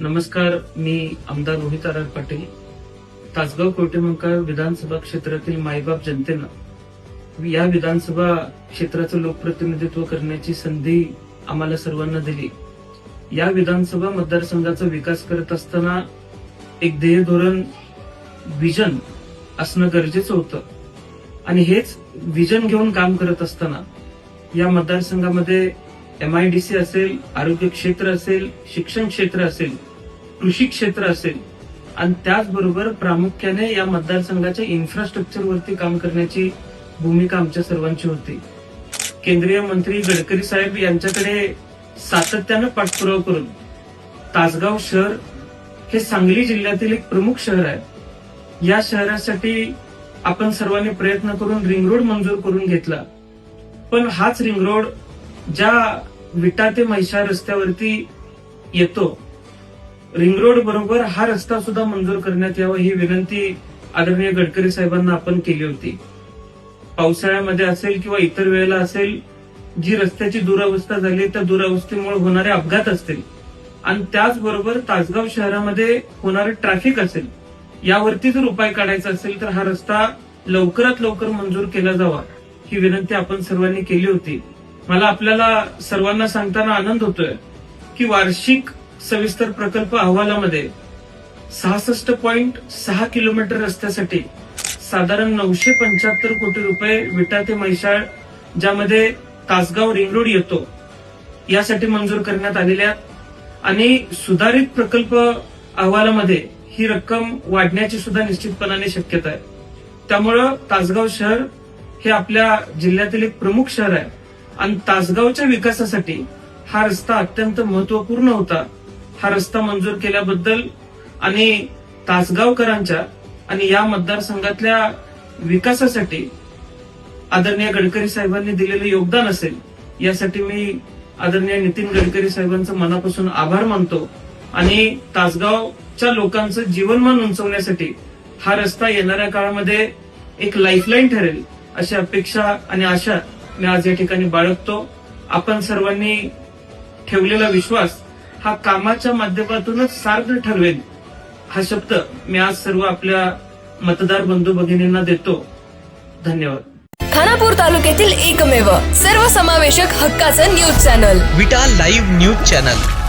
नमस्कार मी आमदार रोहित आर पाटील. तासगाव कोटेमंकाळ विधानसभा क्षेत्रातील मायबाप जनतेनं या विधानसभा क्षेत्राचं लोकप्रतिनिधित्व करण्याची संधी आम्हाला सर्वांना दिली. या विधानसभा मतदारसंघाचा विकास करत असताना एक ध्येय धोरण विजन असणं गरजेचं होतं. आणि हेच विजन घेऊन काम करत असताना या मतदारसंघामध्ये एमआयडीसी असेल आरोग्य क्षेत्र असेल शिक्षण क्षेत्र असेल कृषी क्षेत्र असेल आणि त्याचबरोबर प्रामुख्याने या मतदारसंघाच्या इन्फ्रास्ट्रक्चरवरती काम करण्याची भूमिका आमच्या सर्वांची होती. केंद्रीय मंत्री गडकरी साहेब यांच्याकडे सातत्यानं पाठपुरावा करून तासगाव शहर हे सांगली जिल्ह्यातील एक प्रमुख शहर आहे. या शहरासाठी आपण सर्वांनी प्रयत्न करून रिंग रोड मंजूर करून घेतला. पण हाच रिंग रोड ज्या विटा ते महिषा रस्त्यावरती येतो रिंग रोड बरोबर हा रस्ता सुद्धा मंजूर करण्यात यावा ही विनंती आदरणीय गडकरी साहेबांना आपण केली होती. पावसाळ्यामध्ये असेल किंवा इतर वेळेला असेल जी रस्त्याची दुरावस्था झाली त्या दुरावस्थेमुळे होणारे अपघात असतील आणि त्याचबरोबर तासगाव शहरामध्ये होणारे ट्रॅफिक असेल यावरती जर उपाय काढायचा असेल तर हा रस्ता लवकरात लवकर मंजूर केला जावा ही विनंती आपण सर्वांनी केली होती. मला आपल्याला सर्वांना सांगताना आनंद होतोय की वार्षिक सविस्तर प्रकल्प अहवालामध्ये सहासष्ट पॉईंट सहा किलोमीटर रस्त्यासाठी साधारण नऊशे पंच्याहत्तर कोटी रुपये विटा ते मैशाळ ज्यामध्ये तासगाव रिंग रोड येतो यासाठी मंजूर करण्यात आलेल्या आहेत. आणि सुधारित प्रकल्प अहवालामध्ये ही रक्कम वाढण्याची सुद्धा निश्चितपणाने शक्यता आहे त्यामुळं तासगाव शहर हे आपल्या जिल्ह्यातील एक प्रमुख शहर आहे आणि तासगावच्या विकासासाठी हा रस्ता अत्यंत महत्त्वपूर्ण होता हा रस्ता मंजूर केल्याबद्दल आणि तासगावकरांच्या आणि या मतदारसंघातल्या विकासासाठी आदरणीय गडकरी साहेबांनी दिलेलं योगदान असेल यासाठी मी आदरणीय नितीन गडकरी साहेबांचं मनापासून आभार मानतो आणि तासगावच्या लोकांचं जीवनमान उंचवण्यासाठी हा रस्ता येणाऱ्या काळामध्ये एक लाईफलाईन ठरेल अशी अपेक्षा आणि आशा मी आज या ठिकाणी बाळगतो. आपण सर्वांनी ठेवलेला विश्वास हा कामाच्या माध्यमातूनच सार्थ ठरवेल हा शब्द मी आज सर्व आपल्या मतदार बंधू भगिनींना देतो. धन्यवाद. खानापूर तालुक्यातील एकमेव सर्वसमावेशक हक्काचं news channel. Vita live news channel.